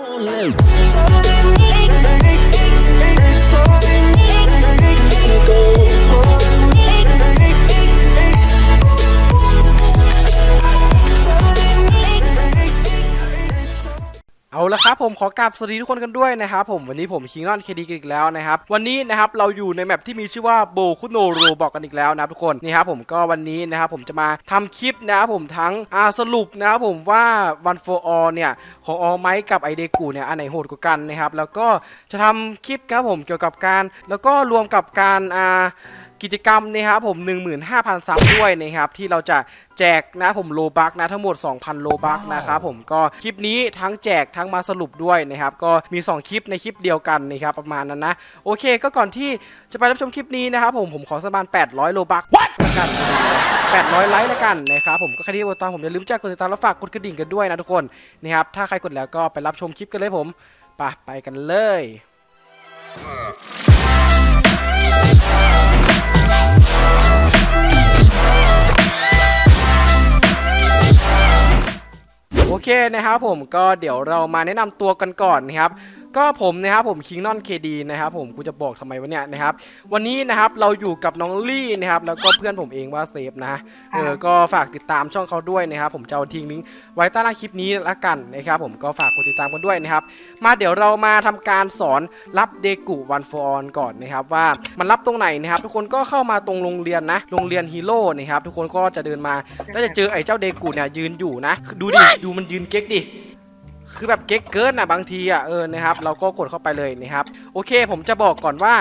Don't let เอาละครับผมขอกราบสวัสดีทุกคนกันด้วยนะครับผมวันนี้ผมคิงออนเคดีกันอีกแล้วนะครับวันนี้นะครับเราอยู่ในแมปที่มีชื่อว่าโบคุโนโรบอกกันอีกแล้วนะทุกคนนี่ครับผมก็วันนี้นะครับผมจะมาทำคลิปนะครับผมทั้งอาสรุปนะครับผมว่า One for All เนี่ยของออไมกับไอเดกูเนี่ยอันไหนโหดกว่ากันนะครับแล้วก็จะทำคลิปครับผมเกี่ยวกับการ แล้วก็รวมกับการอ่า กิจกรรมนะครับผม 15,000 ซับด้วยนะครับที่เราจะแจกนะผมโลบักนะทั้งหมด 2,000 โลบักนะครับผมก็คลิปนี้ทั้งแจกทั้งมาสรุปด้วยนะครับก็มี 2 คลิปในคลิปเดียวกันนะครับประมาณนั้นนะ โอเคก็ก่อนที่จะไปรับชมคลิปนี้นะครับผมผมขอสกบาน800 โลบักละกัน 800 ไลค์ละกันนะครับผมก็ใครที่กดตามผมอย่าลืมแจ้งกดติดตามและฝากกดกระดิ่งกันด้วยนะทุกคนนะครับถ้าใครกดแล้วก็ไปรับชมคลิปกันเลยผมไปไปกันเลยโเคนะครับผมก็เดี๋ยวเรามาแนะนำตัวกันก่อนนะครับ ก็ผมนะครับผมคิงนอนเคดีนะครับผมกูจะบอกทำไมวะเนี่ยนะครับวันนี้นะครับเราอยู่กับน้องลี่นะครับแล้วก็เพื่อนผมเองว่าเซฟนะเออก็ฝากติดตามช่องเขาด้วยนะครับผมจะเอาทิ้งลิงก์ไว้ใต้ล่างคลิปนี้ละกันนะครับผมก็ฝากกดติดตามกันด้วยนะครับมาเดี๋ยวเรามาทำการสอนรับเดกุวันฟอร์นก่อนนะครับว่ามันรับตรงไหนนะครับทุกคนก็เข้ามาตรงโรงเรียนนะโรงเรียนฮีโร่นะครับทุกคนก็จะเดินมาก็จะเจอไอ้เจ้าเดกุเนี่ยยืนอยู่นะดูดิดูมันยืนเก๊กดิ คือแบบเก๊กเกินอะบางทีอะเออนะครับเราก็กดเข้าไปเลยนะครับโอเค ผมจะบอกก่อนว่า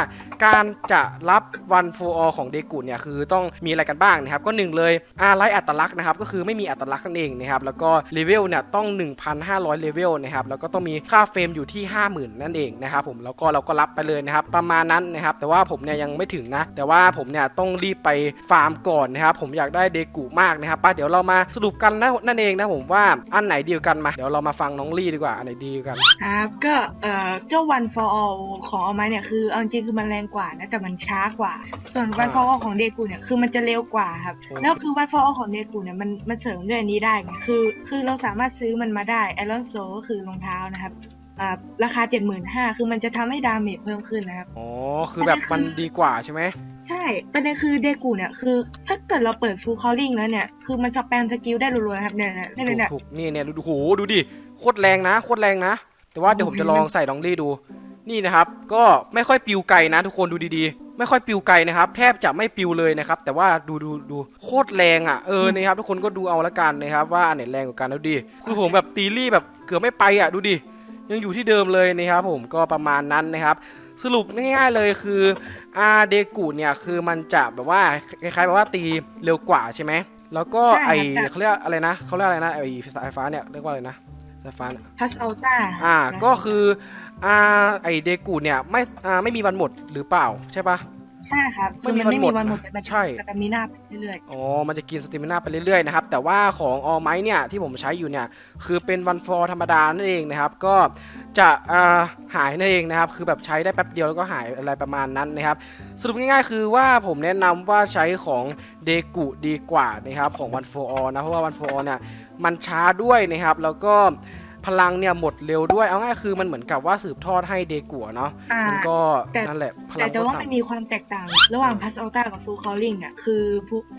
การจะรับวันโฟอของเดกุเนี่ยคือต้องมีอะไรกันบ้างนะครับ ก็หนึ่งเลยอาไลอัตลักษณ์นะครับ ก็คือไม่มีอัตลักษณ์นั่นเองนะครับ แล้วก็เลเวลเนี่ยต้อง 1,500เลเวลนะครับ แล้วก็ต้องมีค่าเฟรมอยู่ที่ 50,000 นั่นเองนะครับผม แล้วก็เราก็รับไปเลยนะครับ ประมาณนั้นนะครับ แต่ว่าผมเนี่ยยังไม่ถึงนะ แต่ว่าผมเนี่ยต้องรีบไปฟาร์มก่อนนะครับ ผมอยากได้เดกุมากนะครับป้าเดี๋ยวเรามาสรุปกันนะนั่นเองนะผมว่าอันไหนดีกันมา เดี๋ยวเรามาฟังน้องลี่ดีกว่า อันไหนดีกัน ครับ ก็ เอ่อ เจ้า one for all ของเอาไม้เนี่ย คือเอาจริงคือมันแรงกว่านะแต่มันช้ากว่า ส่วน one for all ของเดกูเนี่ยคือมันจะเร็วกว่าครับโอ้แล้วคือ one for all ของเดกูเนี่ยมันมันเสริมด้วยอันนี้ได้ไงคือ คือเราสามารถซื้อมันมาได้ไอรอนโซก็คือรองเท้านะครับอ่าราคา 75,000คือมันจะทำให้ดาเมจเพิ่มขึ้นนะครับ อ๋อ คือแบบมันดีกว่าใช่ไหม ใช่ประเด็นคือเดกูเนี่ย คือ ถ้าเกิดเราเปิด full calling แล้วเนี่ย คือมันสแปมสกิลได้รัวๆนะครับเนี่ยเนี่ยเนี่ยเนี่ยถูกๆนี่เนี่ยดูดูโหดูดิ โคตรแรงนะ โคตรแรงนะ แต่ว่าเดี๋ยวผมจะลองใส่ดองลี่ดู นี่นะครับ ก็ไม่ค่อยปิวไกลนะ ทุกคนดูดีๆ ไม่ค่อยปิวไกลนะครับ แทบจะไม่ปิวเลยนะครับ แต่ว่าดูดูดูโคตรแรงอะเออนะครับ ทุกคนก็ดูเอาละกันนะครับ ว่าอันไหนแรงกว่ากันแล้วดิคือผมแบบตีลี่แบบเกือบไม่ไปอะดูดิยังอยู่ที่เดิมเลยนะครับ ผมก็ประมาณนั้นนะครับสรุปง่ายๆเลยคืออาเดกูเนี่ยคือมันจะแบบว่าคล้ายๆแบบว่าตีเร็วกว่าใช่ไหมแล้วก็ใช่ไอครับเขาเรียกอะไรนะเขาเรียกอะไรนะไอสายฟ้าเนี่ยเรียกว่าอะไรนะสายฟ้าเนี่ยพัสอัลต้าอ่าก็คือ อ่าไอเดกูเนี่ยไม่อ่าไม่มีวันหมดหรือเปล่าใช่ปะใช่ครับไม่คือมีมันไม่วันหมมีดวันหมดนะแต่มันใช่จะมีหน้าไปเรื่อยอ๋อ มันจะกินสเตมินาไปเรื่อยๆนะครับ แต่ว่าของออไมเนี่ยที่ผมใช้อยู่เนี่ย คือเป็นวันฟอร์ธรรมดานั่นเองนะครับ ก็จะอ่าหายนั่นเองนะครับ คือแบบใช้ได้แป๊บเดียวแล้วก็หายอะไรประมาณนั้นนะครับ สรุปง่ายๆ คือว่าผมแนะนำว่าใช้ของเดกุดีกว่านะครับของวันโฟออนะ เพราะว่าวันโฟออเนี่ยมันช้าด้วยนะครับ แล้วก็ พลังเนี่ยหมดเร็วด้วยเอาง่ายๆคือมันเหมือนกับว่าสืบทอดให้เดกุอะเนาะๆอ่ามันก็แต่นั่นแหละพลัแต่งแต่ก็ว่ามันต่ำมีความแตกต่าง ระหว่างพัสอัลต้ากับฟูลคอลลิงอะคือ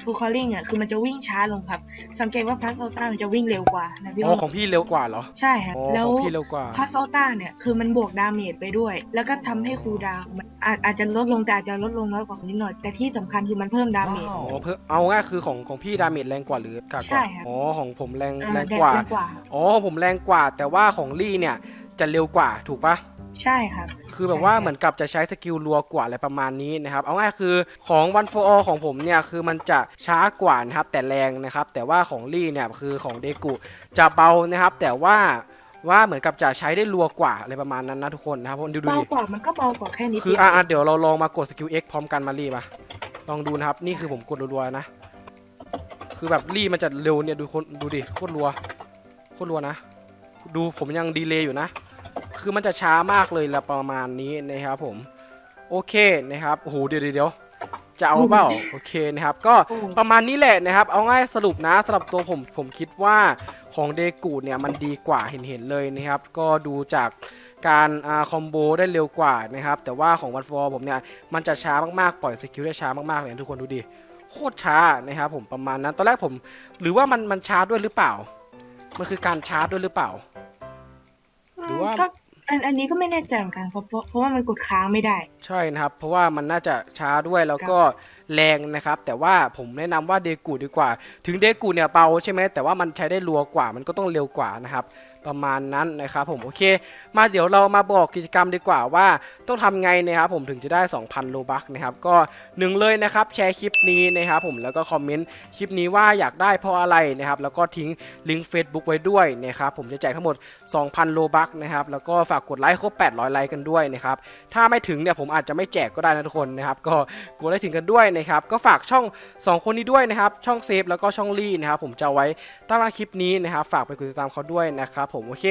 ฟูลคอลลิงอะคือมันจะวิ่งช้าลงครับ สังเกตว่าพัสอัลต้ามันจะวิ่งเร็วกว่านะพี่อ๋ออ้นของพี่เร็วกว่าเหรอ ใช่ครับอ๋อแล้วของพี่เร็วกว่าพัสอัลต้าเนี่ยคือมันบวกดาเมจไปด้วย แล้วก็ทำให้คูลดาวน์มันอาจอาจจะลดลงแต่อาจจะลดลงน้อยกว่านิดหน่อย แต่ที่สำคัญคือมันเพิ่มดาเมจอ๋อเพิ่มเอาง่ายคือของของพี่ดาเมจแรงกว่าหรือกากกใช่ว่าครับอ๋อของผมแรงอ่าแรงแดกว่าแรงกว่าอ๋อของผมแรงกว่าแต่ว่าของลี่เนี่ย จะเร็วกว่าถูกปะใช่ครับ คือแบบว่าใช่เหมือนกับจะใช้สกิลรัวกว่าอะไรประมาณนี้นะครับ เอาง่ายคือของ One for All ของผมเนี่ยคือมันจะช้ากว่านะครับแต่แรงนะครับ แต่ว่าของลี่เนี่ยคือของเดกุจะเบานะครับ แต่ว่าว่าเหมือนกับจะใช้ได้รัวกว่าอะไรประมาณนั้นนะทุกคนนะครับดูดูเบาดิกว่ามันก็เบากว่าแค่นิดคือเดียวอะอะเดี๋ยวเราลองมากดสกิล X พร้อมกันมารีมาลองดูนะครับ นี่คือผมกดรัวๆนะ คือแบบรีมันจะเร็วเนี่ยดูคนดูดิโคตรรัวโคตรรัวนะ ดูผมยังดีเลย์อยู่นะ คือมันจะช้ามากเลยละประมาณนี้นะครับผม โอเคนะครับโอ้โหเดี๋ยวเดี๋ยวเดี๋ยวจะเอาเปล่าโอเคนะครับ ก็ประมาณนี้แหละนะครับ เอาง่ายสรุปนะสำหรับตัวผมผมคิดว่าของเดกูเนี่ยมันดีกว่าเห็นๆเลยนะครับ ก็ดูจากการอ่าคอมโบได้เร็วกว่านะครับ แต่ว่าของวันฟอร์ผมเนี่ยมันจะช้ามากๆ ปล่อยสกิลได้ช้ามากๆเลยทุกคนดูดิโคตรช้านะครับผมประมาณนั้นตอนแรกผม หรือว่ามันมันช้าด้วยหรือเปล่า มันคือการชาร์จด้วยหรือเปล่า หรือว่า อันอันนี้ก็ไม่แน่ใจเหมือนกันเพราะเพราะเพราะว่ามันกดค้างไม่ได้ ใช่นะครับ เพราะว่ามันน่าจะช้าด้วยแล้วก็แรงนะครับ แต่ว่าผมแนะนำว่าเดกูดีกว่า ถึงเดกูเนี่ยเบาใช่ไหมแต่ว่ามันใช้ได้รัวกว่า มันก็ต้องเร็วกว่านะครับประมาณนั้นนะครับผมโอเค มาเดี๋ยวเรามาบอกกิจกรรมดีกว่าว่าต้องทำไงนะครับผมถึงจะได้ 2,000 โลบัคนะครับก็หนึ่งเลยนะครับแชร์คลิปนี้นะครับผมแล้วก็คอมเมนต์คลิปนี้ว่าอยากได้เพราะอะไรนะครับแล้วก็ทิ้งลิงก์ Facebook ไว้ด้วยนะครับผมจะแจกทั้งหมด 2,000 โลบัคนะครับแล้วก็ฝากกดไลค์ครบ 800 ไลค์กันด้วยนะครับถ้าไม่ถึงเนี่ยผมอาจจะไม่แจกก็ได้นะทุกคนนะครับก็กดได้ถึงกันด้วยนะครับก็ฝากช่อง 2 คนนี้ด้วยนะครับช่องเซฟแล้วก็ช่องลี่นะครับผมจะไว้ใต้ล่างคลิปนี้นะครับฝากไปกดติดตามเขาด้วยนะครับผมโอเค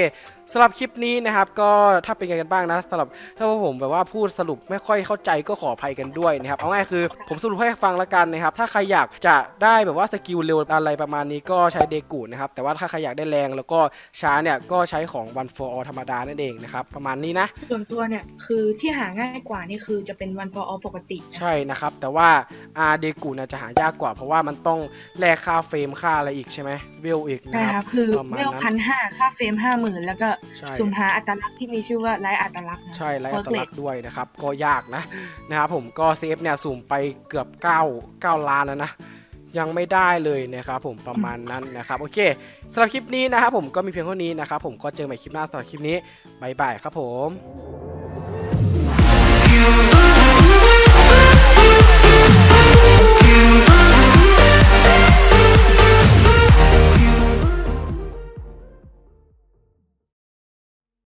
สำหรับคลิปนี้นะครับ ก็ถ้าเป็นไงกันบ้างนะสำหรับถ้าว่าผมแบบว่าพูดสรุปไม่ค่อยเข้าใจก็ขออภัยกันด้วยนะครับเอาง่ายคือผมสรุปให้ฟังละกันนะครับ ถ้าใครอยากจะได้แบบว่าสกิลเร็วอะไรประมาณนี้ก็ใช้เดกูนะครับแต่ว่าถ้าใครอยากได้แรงแล้วก็ช้าเนี่ยก็ใช้ของ One for All ธรรมดานั่นเองนะครับประมาณนี้นะส่วนตัวเนี่ยคือที่หาง่ายกว่านี่คือจะเป็นวัน for all ปกตินะใช่นะครับแต่ว่าอาเดกูน่าจะหายากกว่า เพราะว่ามันต้องแลกค่าเฟรมค่าอะไรอีกใช่ไหมเวลอีกใช่นะคครัรับบคือประมาณเวลนั้นพันห้าค่าเฟรมห้าหมื่นแล้วก็ใช่สุ่มหาอัตลักษณ์ที่มีชื่อว่าไลท์อัตลักษณ์นะใช่ไลท์เพอัราะตเกรลัดกษณ์ด้วยนะครับ ก็ยากนะนะครับผมก็เซฟเนี่ยสุ่มไปเกือบ9 9ล้านแล้วนะยังไม่ได้เลยนะครับผมประมาณนั้นนะครับโอเคสำหรับคลิปนี้นะครับผมก็มีเพียงเท่านี้นะครับผมก็เจอใหม่คลิปหน้าสำหรับคลิปนี้บายบายครับผม You